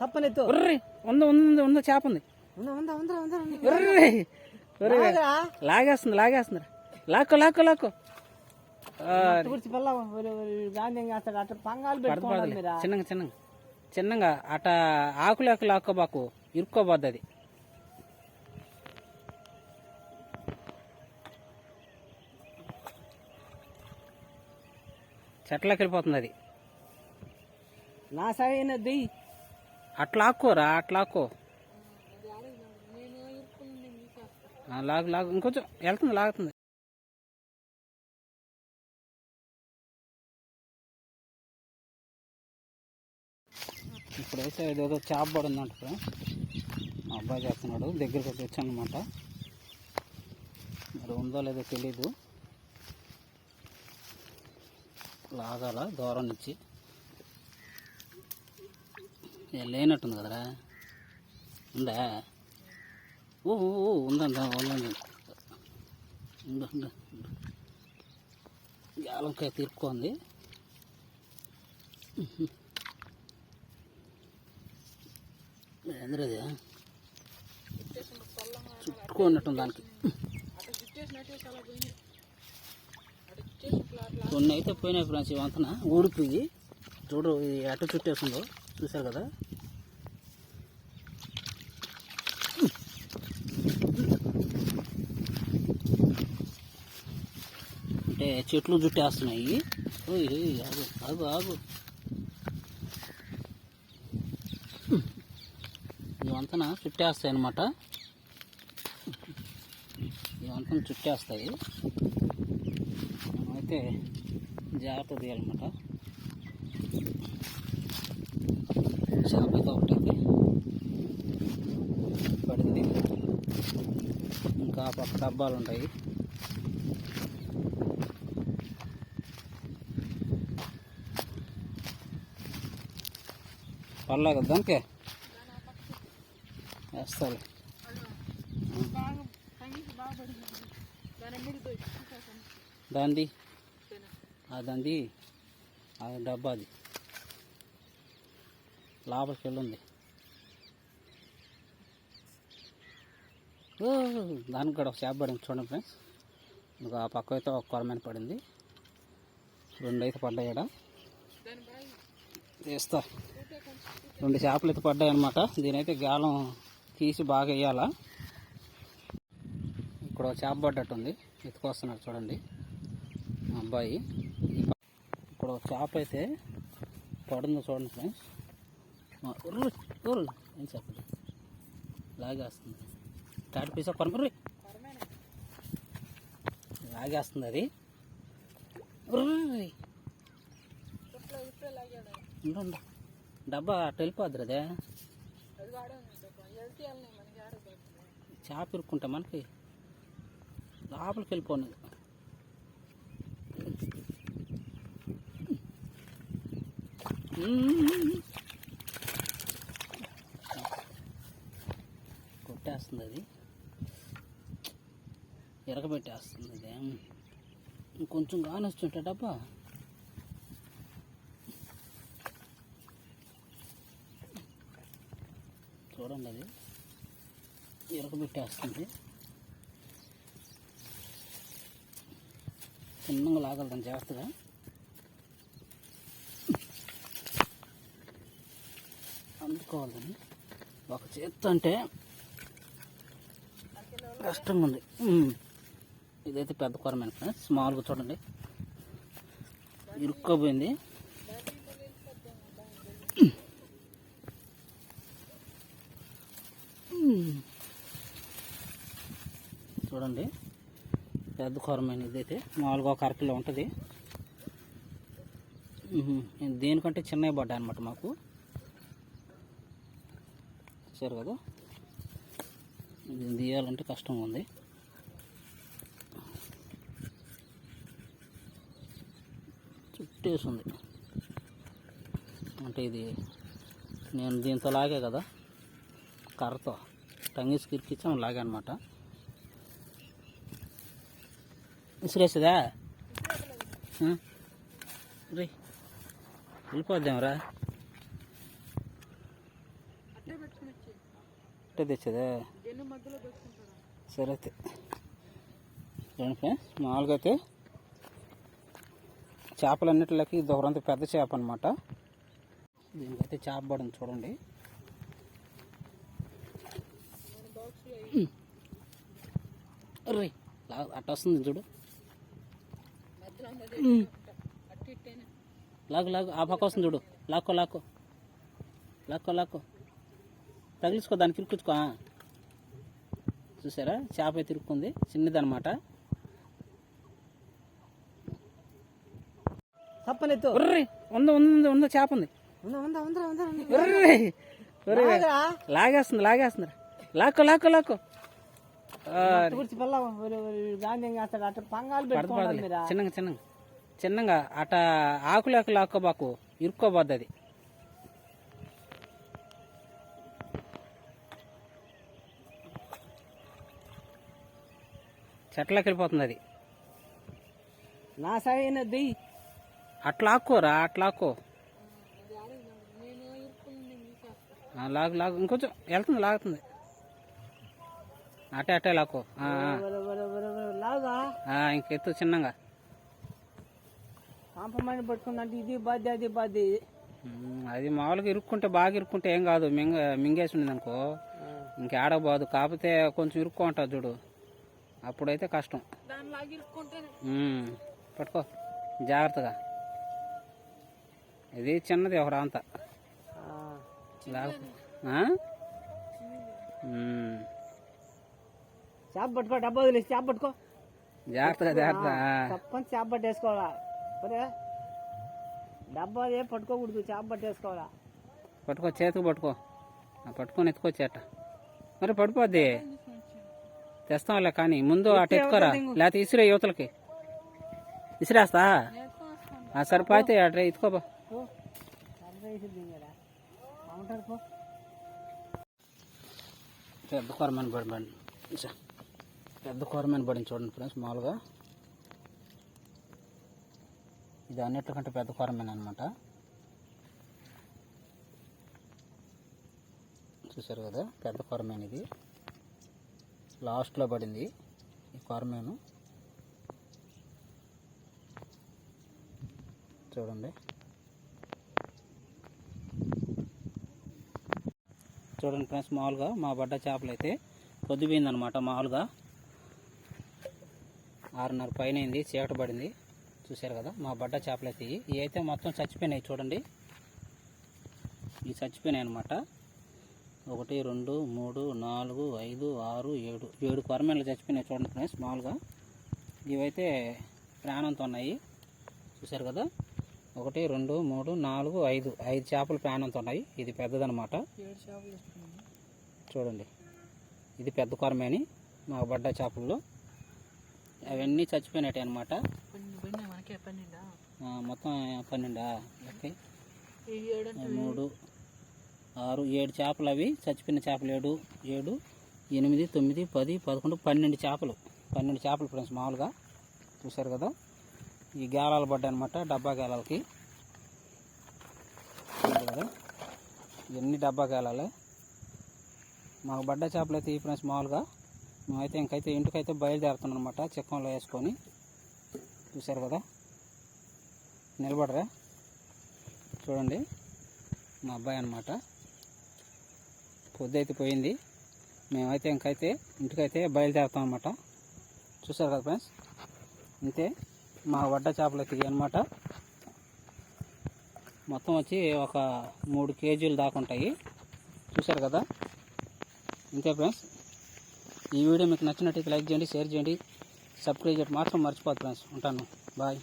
తప్పనెత్తు ఉర్రి ఉంది ఉంది ఉంది ఉంది చేప ఉంది? లాగేస్తుంది లాగేస్తుంది. లాక్కో లాక్కో లాక్కో. చిన్నగా చిన్నగా. చిన్నగా అట ఆకులేక లాక్కోబాకు ఇరుక్కోబోద్ది అది. చెట్లకి వెళ్ళిపోతుంది అది. నా సరైన దియ్యి. అట్లా ఆక్కోరా అట్లా ఆక్కో. లాగు లాగు. ఇంకొంచెం వెళ్తుంది లాగుతుంది. ఇప్పుడు ఏదో చేప పడింది అంట మా అబ్బాయి చేస్తున్నాడు. దగ్గరికి వచ్చాను అనమాట మరి ఉందో లేదో తెలీదు. లాగాల దూరం నుంచి. లేనట్టుంది కదరా. ఉందా? ఓ ఓ, ఉందండి ఉందండి ఉండు ఉండు గాలంకాయ ఏంద్రది దానికి. కొన్ని అయితే పోయినాయి ఫ్రెండ్స్ ఇవంతన ఊడిపోయి చూడు ఇది ఎట చుట్టేస్తుందో చూసారు కదా? అంటే చెట్లు జుట్టేస్తున్నాయి. ఓయ్ ఓయ్, ఆగు ఆగు ఆగు. ఇవంతన? చుట్టేస్తాయి అన్నమాట. ఇవంతన? చుట్టేస్తాయి. మనమైతే జాగ్రత్త తీయాలన్నమాట. చేప అయితే పడింది. ఇంకా ఆ పక్క డబ్బాలు ఉంటాయి పర్లే కదా దానికే? వేస్తాను దాంది? ఆ దాంది. డబ్బా అది లోపలికి వెళ్ళింది దానికి కూడా ఒక చేప పడింది చూడండి ఫ్రెండ్స్. ఇంకా ఆ పక్క అయితే ఒక కొరమైన పడింది. రెండు అయితే పడ్డాయి ఇక్కడ వేస్తా. రెండు చేపలు అయితే పడ్డాయి అనమాట దీనైతే గాలం తీసి బాగా వేయాలా. ఇక్కడ ఒక చేప పడ్డట్టుంది. ఎత్తుకొస్తున్నారు చూడండి. అబ్బాయి. ఇక్కడ ఒక చేప అయితే పడుందో చూడండి ఫ్రెండ్స్. ఉర్రు ఉర్రు. ఏం చెప్పండి? లాగేస్తుంది. తాటి పీసా కొనుక్కుర్రి లాగేస్తుంది అది. ఉర్రి. ఉండు, డబ్బా అటు వెళ్ళిపోద్ది అదే. చేప ఇరుక్కుంటా మనకి. లోపలికి వెళ్ళిపోను. పెట్టేస్తుంది అది. ఎరగబెట్టేస్తుంది అది. ఇంకొంచెం కానొస్తుంటే డబ్బా చూడండి అది. ఎరగబెట్టేస్తుంది. చిన్నగా లాగలుగుతాం జాగ్రత్తగా. అందుకోవాలని ఒక చేత్తో అంటే కష్టంగా ఉంది ఇదైతే పెద్ద కూరమైన? ఫ్రెండ్స్ మామూలుగా చూడండి. ఇరుక్కోపోయింది చూడండి. పెద్ద కూరమైన ఇదైతే. మామూలుగా ఒక అరకిలో ఉంటుంది దేనికంటే చిన్నవి పడ్డాయి అనమాట మాకు. చూసారు కదా? తీయాలంటే కష్టం ఉంది. చుట్టేసి ఉంది అంటే ఇది నేను దీంతో లాగే కదా కర్రతో. టంగిస్ కిరికిచ్చాం లాగా అనమాట విసిరేసేదా? రే వెళ్ళిపోద్దాంరా. ఇట్టే తెచ్చేదే? సరే అయితే. చూడండి ఫ్రెండ్స్ మామూలుగా అయితే చేపలన్నిటిలోకి ఇది ఒకరంత పెద్ద చేప అనమాట దీనికైతే చేప పడింది చూడండి. అట్ట వస్తుంది చూడు. లాగు లాగు ఆ పక్క వస్తుంది చూడు. లాక్కో లాక్కో. లాక్కో లాక్కో. తగిలించుకో దాన్ని తిరుక్కుంచుకో. చూసారా? చేప తిరుక్కుంది చిన్నదనమాట తప్పనెత్తు. ఒర్రి ఉంది ఉంది ఉంది ఉంది చేప ఉంది. లాగేస్తుంది లాగేస్తుంది. లాక్కో లాక్కో లాక్కో. చిన్నగా చిన్నగా. చిన్నగా అట ఆకులేక లాక్కోబాకు. ఇరుక్కోబద్ది అది. చెట్లకి వెళ్ళిపోతుంది అది నా దెయ్యి అట్లా ఆక్కోరా అట్లా ఆక్కో లాగు లాగు. ఇంకొంచెం వెళ్తుంది లాగుతుంది. అటే అటే లాక్కో. ఇంకెత్తు చిన్నగా. కాంపమైన పట్టుకుందంటే ఇది బాధ్య అది బాధ్య అది మామూలుగా ఇరుక్కుంటే బాగా ఇరుక్కుంటే ఏం కాదు. మింగ మింగేసి ఉండింది అనుకో ఇంకేడబోదు కాకపోతే కొంచెం ఇరుక్కో ఉంటుంది చూడు. అప్పుడైతే కష్టం. పట్టుకో. జాగ్రత్తగా. ఇది చిన్నది ఒక రాంత. చేప పట్టుకో డబ్బా వదిలేసి చేప పట్టుకో. జాగ్రత్తగా జాగ్రత్త. తప్పని చేప పట్టేసుకోవాలా? ఒరే. డబ్బా ఏ పట్టుకోకూడదు చేప పట్టేసుకోవాలా? పట్టుకో చేతికి పట్టుకో. పట్టుకొని ఎత్తుకోవచ్చేట మరి పడిపోద్ది. తెస్తాంలే కానీ ముందు అటు ఎత్తుకోరా లేకపోతే ఇసిరే యువతలకి. ఇసిరేస్తా? ఆ సరిపోతే అట్లా ఎత్తుకోబా ఓ అర్థం వేసింది కదా కౌంటర్ పో. పెద్ద కూరమైన పడి ఇసా. పెద్ద కూరమైన పడింది చూడండి ఫ్రెండ్స్ మామూలుగా. ఇది అన్నిటికంటే పెద్ద కూరమైన అనమాట చూసారు కదా పెద్ద కూరమైన ఇది లాస్ట్లో పడింది ఈ ఫార్మేను చూడండి. చూడండి ఫ్రెండ్స్ మామూలుగా మా బడ్డ చేపలు అయితే పొద్దుపోయిందనమాట మామూలుగా. ఆరున్నర పైన అయింది చీకట పడింది. చూశారు కదా మా బడ్డ చేపలు అయితే ఇవి. అయితే మొత్తం చచ్చిపోయినాయి చూడండి. ఇవి చచ్చిపోయినాయి అనమాట. ఒకటి రెండు మూడు నాలుగు ఐదు ఆరు ఏడు. ఏడు కొరమేలు చచ్చిపోయినాయి చూడండి ఫ్రెండ్స్ మామూలుగా. ఇవైతే ప్రాణంతో ఉన్నాయి చూశారు కదా? ఒకటి రెండు మూడు నాలుగు ఐదు. ఐదు చేపలు ప్రాణంతో ఉన్నాయి ఇది పెద్దదనమాట చూడండి. ఇది పెద్ద కొరమేని మా బడ్డ చేపల్లో. అవన్నీ చచ్చిపోయినట్టు అనమాట మొత్తం పన్నెండా? లెక్క మూడు ఆరు ఏడు చేపలు అవి. చచ్చిపోయిన చేపలు ఏడు ఏడు ఎనిమిది తొమ్మిది పది పదకొండు పన్నెండు చేపలు. పన్నెండు చేపలు ఫ్రెండ్స్ మామూలుగా. చూశారు కదా? ఈ గేలాలు పడ్డాయనమాట డబ్బా గేలాలకి. కదా? ఇవన్నీ డబ్బా గేలాలే. మాకు బడ్డ చేపలు అయితే ఈ ఫ్రెండ్స్ మామూలుగా. మేమైతే ఇంకైతే ఇంటికైతే బయలుదేరుతున్నాం అనమాట చిక్కంలో వేసుకొని. చూశారు కదా? నిలబడరా? చూడండి. మా అబ్బాయి అనమాట పొద్దు అయితే పోయింది. మేమైతే ఇంకైతే ఇంటికైతే బయలుదేరుతాం అనమాట చూసారు కదా ఫ్రెండ్స్ అంతే మా వడ్డ చేపలు అయితే అనమాట మొత్తం వచ్చి ఒక మూడు కేజీలు దాకా ఉంటాయి. చూసారు కదా? అంతే ఫ్రెండ్స్ ఈ వీడియో మీకు నచ్చినట్టయితే లైక్ చేయండి షేర్ చేయండి. సబ్స్క్రైబ్ చేయడం మాత్రం మర్చిపోదు ఫ్రెండ్స్ ఉంటాను. బాయ్.